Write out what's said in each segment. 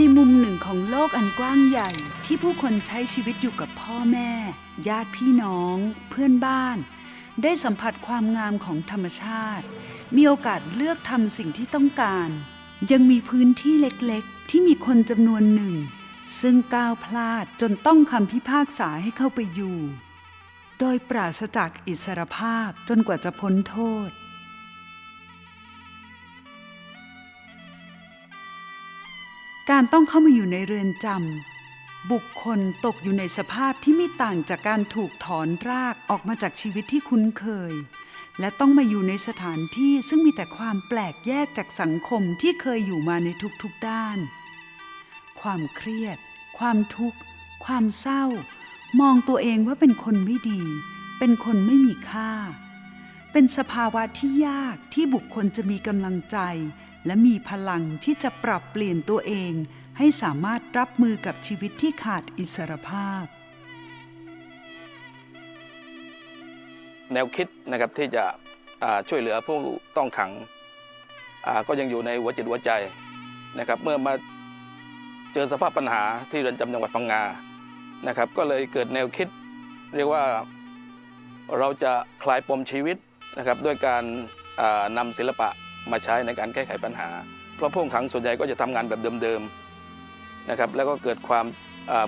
ในมุมหนึ่งของโลกอันกว้างใหญ่ที่ผู้คนใช้ชีวิตอยู่กับพ่อแม่ ญาติพี่น้อง เพื่อนบ้าน ได้สัมผัสความงามของธรรมชาติ มีโอกาสเลือกทำสิ่งที่ต้องการ ยังมีพื้นที่เล็กๆ ที่มีคนจำนวนหนึ่ง ซึ่งก้าวพลาดจนต้องคำพิพากษาให้เข้าไปอยู่ โดยปราศจากอิสรภาพจนกว่าจะพ้นโทษ การต้องเข้ามาอยู่ในเรือนจำบุคคลตกอยู่ในสภาพที่ไม่ต่างจากการถูกถอนรากออกมาจากชีวิตที่คุ้นเคย และต้องมาอยู่ในสถานที่ซึ่งมีแต่ความแปลกแยกจากสังคมที่เคยอยู่มาในทุกๆด้าน ความเครียด ความทุกข์ ความเศร้า มองตัวเองว่าเป็นคนไม่ดี เป็นคนไม่มีค่า เป็นสภาวะที่ยากที่บุคคลจะมีกำลังใจ และมีพลังที่จะปรับเปลี่ยนตัวเอง ให้สามารถรับมือกับชีวิตที่ขาดอิสรภาพ แนวคิดนะครับที่จะช่วยเหลือผู้ต้องขังก็ยังอยู่ในหัวจิตหัวใจนะครับเมื่อมาเจอสภาพปัญหาที่เรือนจำจังหวัดพังงานะครับ ก็เลยเกิดแนวคิด เรียกว่าเราจะคลายปมชีวิต นะครับด้วยการอ่านำศิลปะมาใช้ในการแก้ไขปัญหา เพราะผู้ต้งขังส่วนใหญ่ก็จะทำงานแบบเดิมๆนะครับแล้วก็เกิดความ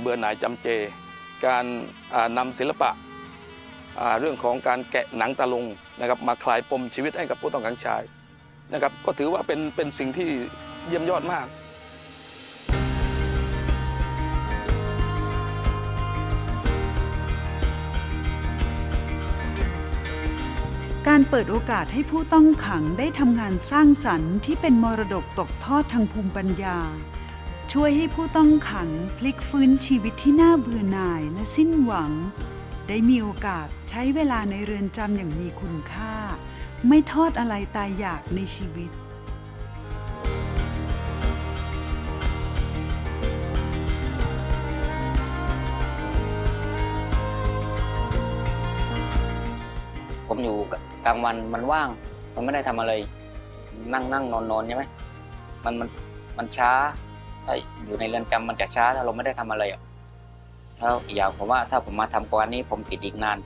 เบื่อหน่ายจำเจ การอ่านำศิลปะเรื่องของการแกะหนังตะลุงนะครับมาคลายปมชีวิตให้กับผู้ต้องขังชายนะครับก็ถือว่าเป็นเป็นสิ่งที่เยี่ยมยอดมาก การเปิดโอกาสให้ผู้ต้องขังได้ทำงานสร้างสรรค์ที่เป็นมรดกตกทอดทางภูมิปัญญา ช่วยให้ผู้ต้องขังพลิกฟื้นชีวิตที่น่าเบื่อหน่ายและสิ้นหวัง ได้มีโอกาสใช้เวลาในเรือนจำอย่างมีคุณค่า ไม่ทอดอะไรตายอยากในชีวิตผมอยู่กับ กลางวันมันว่าง มันไม่ได้ทำอะไร นั่งนั่งนอนนอนใช่ไหมมันมันมันช้าถ้าอยู่ในเรือนจำมันจะช้าถ้าเราไม่ได้ทำอะไรอะแล้วอีกอย่างผมว่าถ้าผมมาทำกว่านี้ผมติดอีกนาน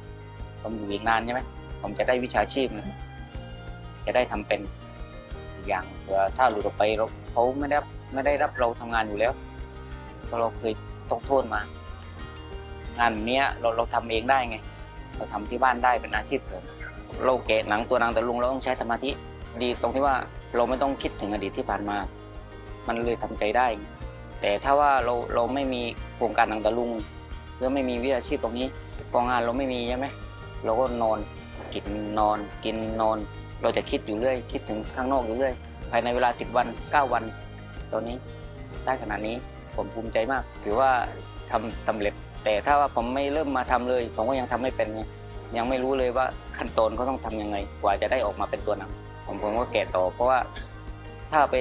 ผมอยู่อีกนานใช่ไหมผมจะได้วิชาชีพนะจะได้ทำเป็นอย่างเผื่อถ้าหลุดออกไปเขาไม่ได้ไม่ได้รับเราทำงานอยู่แล้วเพราะเราเคยต้องโทษมา งานเนี้ยเราเราทำเองได้ไง เราทำที่บ้านได้เป็นอาชีพเสริม เราแกะหนังตัวนังตะลุงเราต้องใช้สมาธิดีตรงที่ว่าเราไม่ต้องคิดถึงอดีตที่ผ่านมา มันเลยทำใจได้ แต่ถ้าว่าเราเราไม่มีโครงการหนังตะลุงหรือไม่มีวิชาชีพตรงนี้กองงานเราไม่มีใช่ไหมเราก็นอนกินนอน กินนอน เราจะคิดอยู่เรื่อย คิดถึงข้างนอกอยู่เรื่อย ภายในเวลาสิบวันเก้าวัน ตอนนี้ได้ขนาดนี้ผมภูมิใจมาก ถือว่าทำสำเร็จ แต่ถ้าว่าผมไม่เริ่มมาทำเลย ผมก็ยังทำไม่เป็นไง ยังไม่รู้เลยว่าขั้นตอนเขาต้องทำยังไง กว่าจะได้ออกมาเป็นตัวหนังผมผมก็แกะต่อ เพราะว่าถ้าไป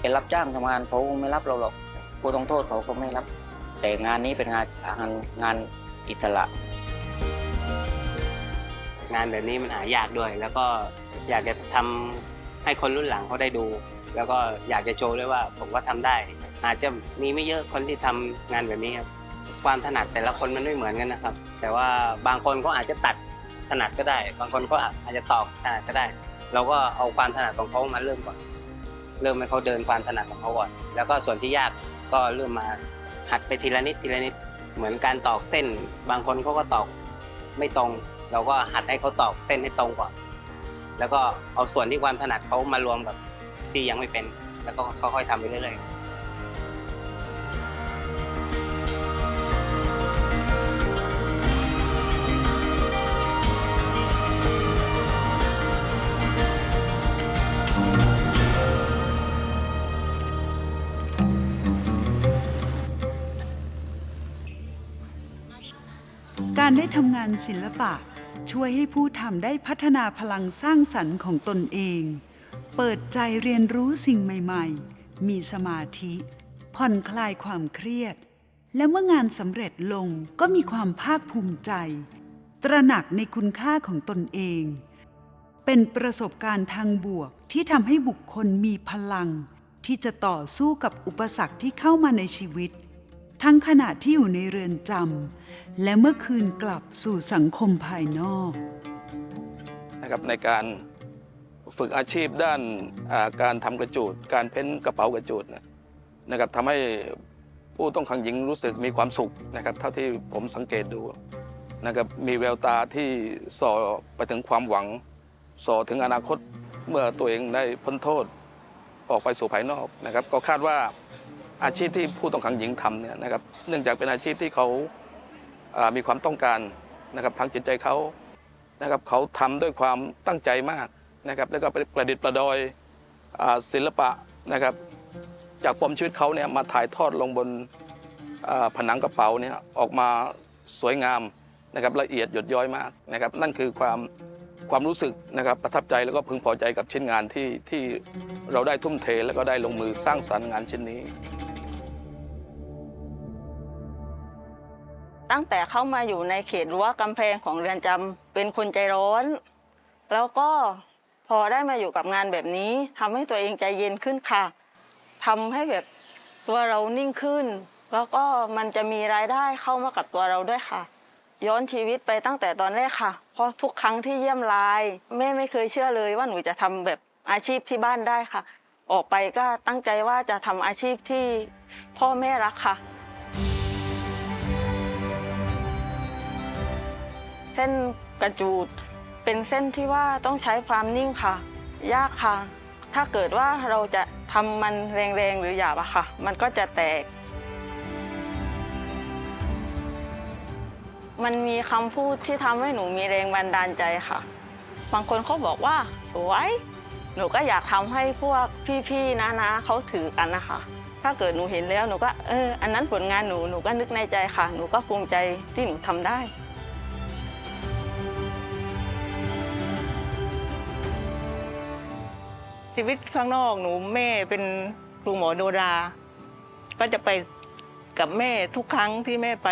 เป็นรับจ้างทำงานเขาไม่รับเราหรอกผู้ต้องโทษเขาก็ไม่รับ แต่งานนี้เป็นงานงานงานอิสระ งานแบบนี้มันหายากด้วย แล้วก็อยากจะทำให้คนรุ่นหลังเขาได้ดู แล้วก็อยากจะโชว์ด้วยว่า ผมก็ทำได้ อาจจะมีไม่เยอะคนที่ทำงานแบบนี้ครับความถนัดแต่ละคนมันไม่เหมือนกันนะครับ แต่ว่าบางคนก็อาจจะตัด ถนัดก็ได้ บางคนก็อาจจะตอกถนัดก็ได้ เราก็เอาความถนัดของเขามาเริ่มก่อน เริ่มให้เขาเดินความถนัดของเขาก่อน แล้วก็ส่วนที่ยากก็เริ่มมาหัดไปทีละนิดทีละนิด เหมือนการตอกเส้น บางคนเขาก็ตอกไม่ตรง เราก็หัดให้เขาตอกเส้นให้ตรงก่อน แล้วก็เอาส่วนที่ความถนัดเขามารวมกับที่ยังไม่เป็น แล้วก็ค่อยๆทำไปเรื่อยๆ ได้ทำงานศิลปะ ช่วยให้ผู้ทำได้พัฒนาพลังสร้างสรรค์ของตนเอง เปิดใจเรียนรู้สิ่งใหม่ๆ มีสมาธิ ผ่อนคลายความเครียด และเมื่องานสำเร็จลงก็มีความภาคภูมิใจ ตระหนักในคุณค่าของตนเอง เป็นประสบการณ์ทางบวกที่ทำให้บุคคลมีพลัง ที่จะต่อสู้กับอุปสรรคที่เข้ามาในชีวิต ทั้งขณะที่อยู่ในเรือนจำและเมื่อคืนกลับสู่สังคมภายนอกนะครับในการฝึกอาชีพด้านาการทำกระจูด การเพ้นกระเป๋ากระจูดนะครับทำให้ผู้ต้องขังหญิงรู้สึกมีความสุขนะครับเท่าที่ผมสังเกตดูนะครับมีแววตาที่ส่อไปถึงความหวังส่อถึงอนาคตเมื่อตัวเองได้พ้นโทษออกไปสู่ภายนอกนะครับ ก็คาดว่า อาชีพที่ผู้ต้องขังหญิงทำเนี่ยนะครับเนื่องจากเป็นอาชีพที่เขามีความต้องการนะครับทางจิตใจเขานะครับเขาทำด้วยความตั้งใจมากนะครับแล้วก็ประดิษฐ์ประดอยศิลปะนะครับจากปมชีวิตเขาเนี่ยมาถ่ายทอดลงบนผนังกระเป๋าเนี่ยออกมาสวยงามนะครับละเอียดหยดย้อยมากนะครับนั่นคือความความรู้สึกนะครับประทับใจแล้วก็พึงพอใจกับชิ้นงานที่ที่เราได้ทุ่มเทแล้วก็ได้ลงมือสร้างสรรค์งานชิ้นนี้ ตั้งแต่เข้ามาอยู่ในเขตรั้วกำแพงของเรือนจำเป็นคนใจร้อน แล้วก็พอได้มาอยู่กับงานแบบนี้ทำให้ตัวเองใจเย็นขึ้นค่ะทำให้แบบตัวเรานิ่งขึ้น แล้วก็มันจะมีรายได้เข้ามากับตัวเราด้วยค่ะ ย้อนชีวิตไปตั้งแต่ตอนแรกค่ะ เพราะทุกครั้งที่เยี่ยมลายแม่ไม่เคยเชื่อเลยว่าหนูจะทำแบบอาชีพที่บ้านได้ค่ะ ออกไปก็ตั้งใจว่าจะทำอาชีพที่พ่อแม่รักค่ะ เส้นกระจูด เป็นเส้นที่ว่าต้องใช้ความนิ่งค่ะ ยากค่ะ ถ้าเกิดว่าเราจะทำมันแรงๆหรือหยาบอะค่ะ มันก็จะแตก มันมีคำพูดที่ทำให้หนูมีแรงบันดาลใจค่ะ บางคนเขาบอกว่า สวย หนูก็อยากทำให้พวกพี่ๆนะๆเขาถือกันนะคะถ้าเกิดหนูเห็นแล้วหนูก็เอออันนั้นผลงานหนูหนูก็นึกในใจค่ะ หนูก็ภูมิใจที่หนูทำได้ ชีวิตข้างนอกหนูแม่เป็นครูหมอโนรา ก็จะไปกับแม่ทุกครั้งที่แม่ไป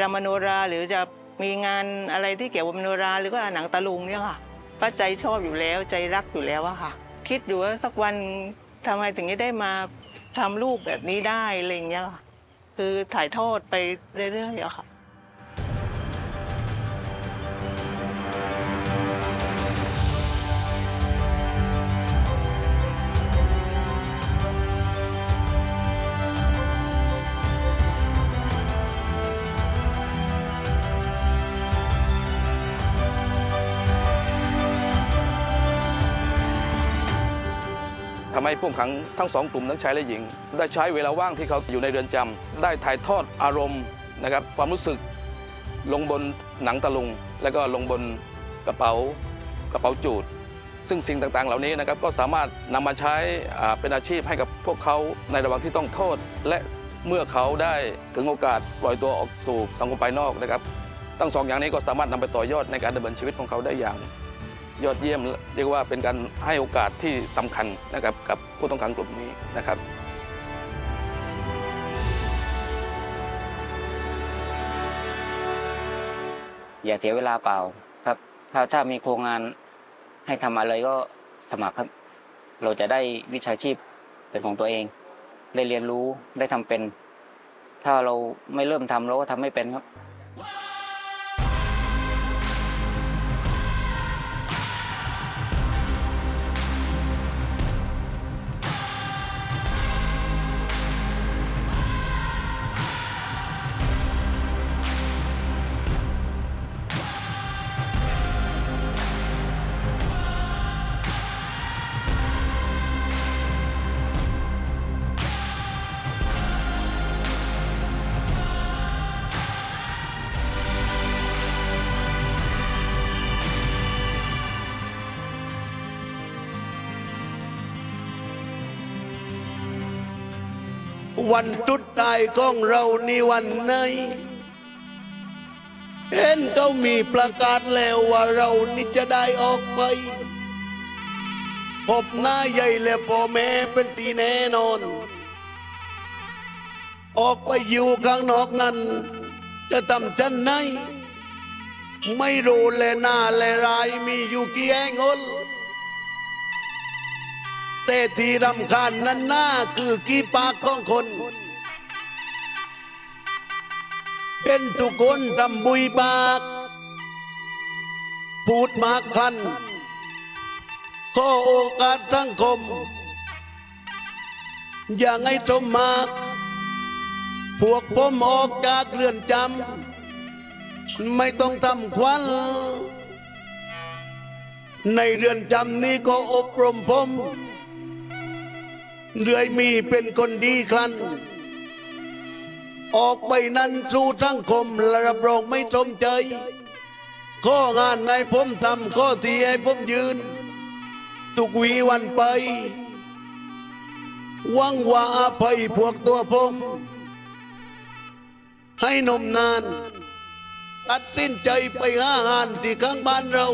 รำมโนราหรือจะมีงานอะไรที่เกี่ยวกับมโนราหรือว่าหนังตะลุงเนี่ยค่ะก็ใจชอบอยู่แล้วใจรักอยู่แล้วอะค่ะ คิดอยู่ว่าสักวันทำไมถึงจะได้มาทำรูปแบบนี้ได้อะไรอย่างเงี้ยค่ะคือถ่ายทอดไปเรื่อยๆอะค่ะ ทำให้ผู้ขังทั้งสองกลุ่มทั้งชายและหญิง ได้ใช้เวลาว่างที่เขาอยู่ในเรือนจำได้ถ่ายทอดอารมณ์นะครับความรู้สึกลงบนหนังตะลุง แล้วก็ลงบนกระเป๋ากระเป๋าจูด ซึ่งสิ่งต่างๆ เหล่านี้นะครับก็สามารถนำมาใช้เป็นอาชีพให้กับพวกเขาในระหว่างที่ต้องโทษ และเมื่อเขาได้ถึงโอกาสปล่อยตัวออกสู่สังคมภายนอกนะครับทั้งสองอย่างนี้ก็สามารถนำไปต่อยอดในการดำเนินชีวิตของเขาได้อย่าง ยอดเยี่ยม เรียกว่าเป็นการให้โอกาสที่สำคัญนะครับกับผู้ต้องขังกลุ่มนี้นะครับอย่าเสียเวลาเปล่าครับ ถ้าถ้ามีโครงงานให้ทำอะไรก็สมัครครับ เราจะได้วิชาชีพเป็นของตัวเอง ได้เรียนรู้ได้ทำเป็น ถ้าเราไม่เริ่มทำเราก็ทำไม่เป็นครับ วันจุดตายของเรานี่วันไหนเห็นเขามีประกาศแล้วว่าเรานี่จะได้ออกไป พบหน้าใหญ่และพ่อแม่เป็นตีแน่นอน ออกไปอยู่ข้างนอกนั้น จะทำจันไหน ไม่รู้แลหน้าแลรายมีอยู่กี่แห่งหน แต่ที่รำคาญนั้นหน้าคือกี้ปากของคนเป็นทุกคนทำบุยปาก พูดมากคลันขอโอกาสทั้งคม อย่างให้ตรมมาก พวกผมออกจากเรือนจำไม่ต้องทำควัน ในเรือนจำนี้ก็อบรมผม เรื่อยมีเป็นคนดีครัน ออกไปนั้นสู่สังคมและรับรองไม่สมใจข้องานให้ผมทำข้อที่ให้ผมยืน ทุกวีวันไปวังว่าอภัยพวกตัวผม ให้นมนาน ตัดสินใจไปหาอาหารที่ข้างบ้านเรา